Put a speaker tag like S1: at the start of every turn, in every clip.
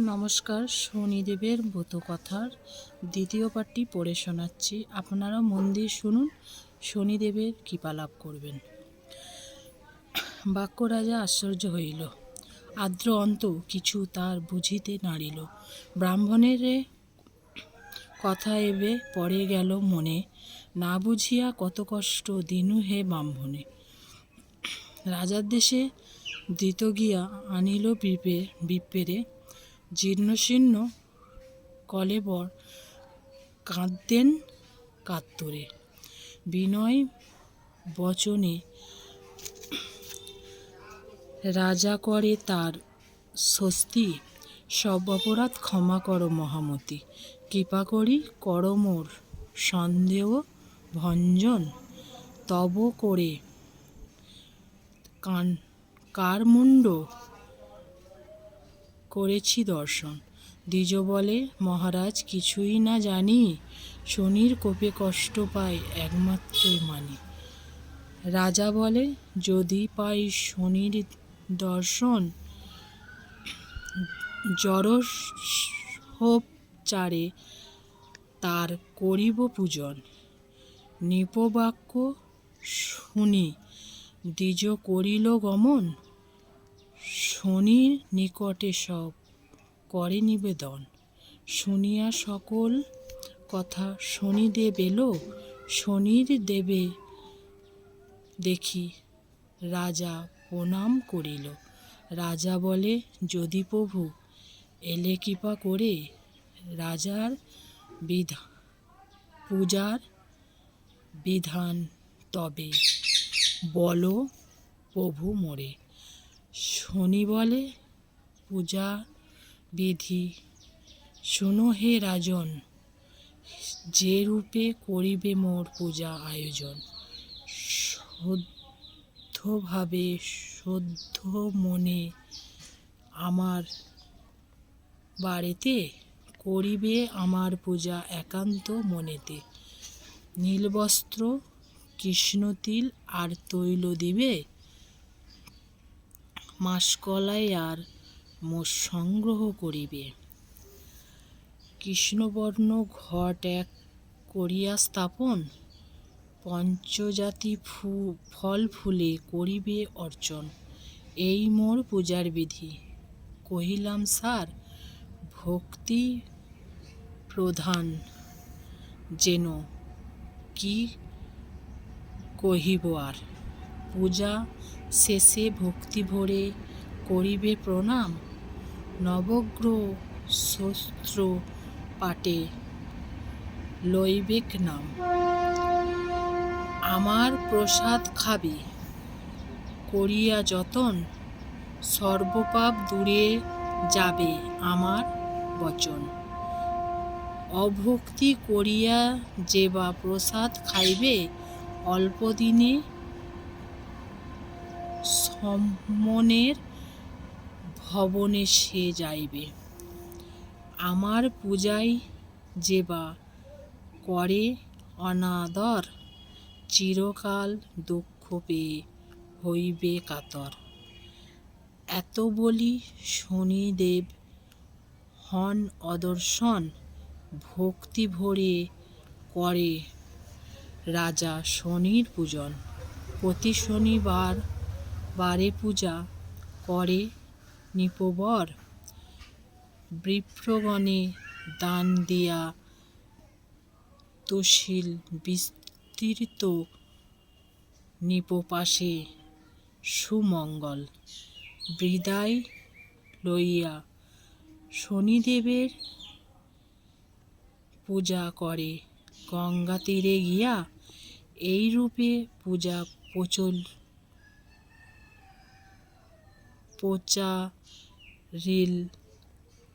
S1: নমস্কার, শনিদেবের ব্রতকথার দ্বিতীয় পাঠটি পড়ে শোনাচ্ছি। আপনারা মন দিয়ে শুনুন, শনিদেবের কৃপা লাভ করবেন। বাক্য রাজা আশ্চর্য হইল। আর্দ্র অন্ত কিছু তার বুঝিতে নাড়িল। ব্রাহ্মণের কথা এবে পড়ে গেল মনে। না বুঝিয়া কত কষ্ট দিনু হে ব্রাহ্মণে। রাজার দেশে দ্বিত গিয়া আনিল বিপে বিপেরে জীর্ণশীর্ণ কলেবর কাঁদতেন কাত্তরে। বিনয় বচনে রাজা করে তার স্বস্তি, সব অপরাধ ক্ষমা করো মহামতি। কৃপা করি কর মোর সন্দেহ, ভঞ্জন, তব করে কান কার মুণ্ড করেছি দর্শন। দ্বিজ বলে, মহারাজ, কিছুই না জানি। শনির কোপে কষ্ট পাই একমাত্রই মানি। রাজা বলে, যদি পাই শনির দর্শন জড়সোপচারে তার করিব পূজন। নিপবাক্য শুনি, দ্বিজ করিল গমন শনির নিকটে সব করে নিবেদন। শুনিয়া সকল কথা শনিদেব এলো, শনির দেবে দেখি রাজা প্রণাম করিল। রাজা বলে, যদি প্রভু, এলে কৃপা করে রাজার বিধা, পূজার বিধান তবে বলো প্রভু মোরে। শনি বলে পূজা বিধি। শুনো হে রাজন, যে রূপে করিবে মোর পূজা আয়োজন। শুদ্ধভাবে, শুদ্ধ মনে আমার বাড়িতে করিবে আমার পূজা একান্ত মনেতে। নীলবস্ত্র, কৃষ্ণতিল আর তৈল দিবে মাসকলাই আর মোষ সংগ্রহ করিবে। কৃষ্ণবর্ণ ঘট এক করিয়া স্থাপন, পঞ্চজাতি ফু, ফল ফুলে করিবে অর্চন। এই মোর পূজার বিধি। কহিলাম, স্যার, ভক্তি প্রধান যেন, কি কহিব আর? পূজা শেষে ভক্তি ভরে করিবে প্রণাম। নবগ্রহ শস্ত্র পাটে লইবেক নাম। আমার প্রসাদ খাবে, করিয়া যতন সর্বপাপ দূরে যাবে আমার বচন। অভক্তি করিয়া যে বা প্রসাদ খাইবে অল্পদিনে সম্মনের ভবনে সে যাইবে। আমার পূজায় যে বা করে অনাদর, চিরকাল দুঃখ পেয়ে হইবে কাতর। এত বলি শনিদেব হন অদর্শন, ভক্তি ভরে করে রাজা শনির পূজন। প্রতি শনিবার বারে পূজা করে নিপবর। বিপ্রগণে দান দিয়া তুশীল বিস্তৃত নিপপাশে সুমঙ্গল। বিদায় লইয়া শনিদেবের পূজা করে গঙ্গা তীরে গিয়া এই রূপে পূজা প্রচল প্রচারিল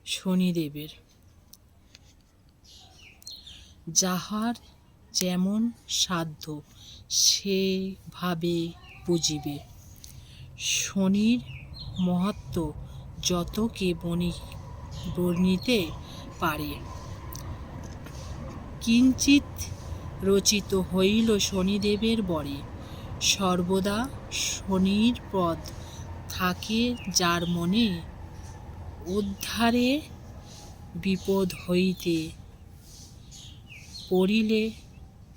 S1: শনিদেবের। যাহার যেমন সাধ্য সেভাবে বুঝিবে। শনির মহত্ব যত কে বনি, বর্ণিতে পারে। কিঞ্চিত রচিত হইল শনিদেবের বরে, সর্বদা শনির পদ থাকে যার মনে উদ্ধারে বিপদ হইতে পড়িলে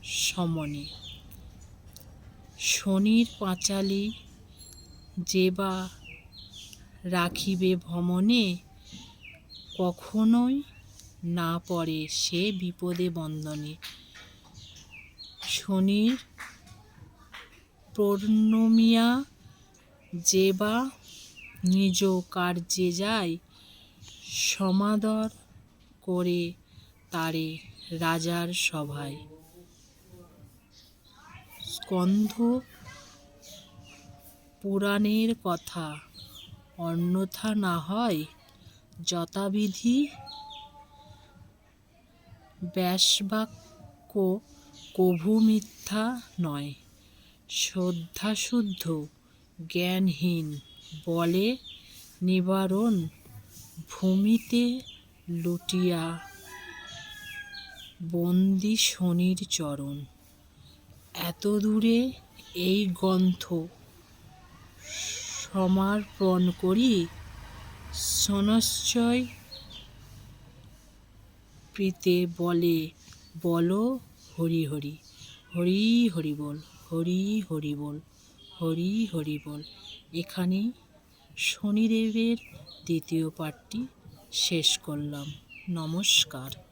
S1: সমনে। শনির পাঁচালি যে বা রাখিবে ভ্রমণে, কখনোই না পড়ে সে বিপদে বন্দনে শনির প্রণমিয়া যে বা নিজ কার্যে যায়, সমাদর করে তারে রাজার সভায়। স্কন্ধ পুরাণের কথা অন্যথা না হয় যথাবিধি ব্যাসবাক্য কভু মিথ্যা নয়, শ্রদ্ধাশুদ্ধ জ্ঞানহীন বলে নিবারণ ভূমিতে লুটিয়া বন্দি শনির চরণ। এত দূরে এই গ্রন্থ সমর্পণ করি। সনশ্চয় প্রীতে বলে, বলো হরি হরি হরি হরি বল, হরি হরি বল। হরি হরি বল। এখানেই শনিদেবের দ্বিতীয় পাঠটি শেষ করলাম। নমস্কার।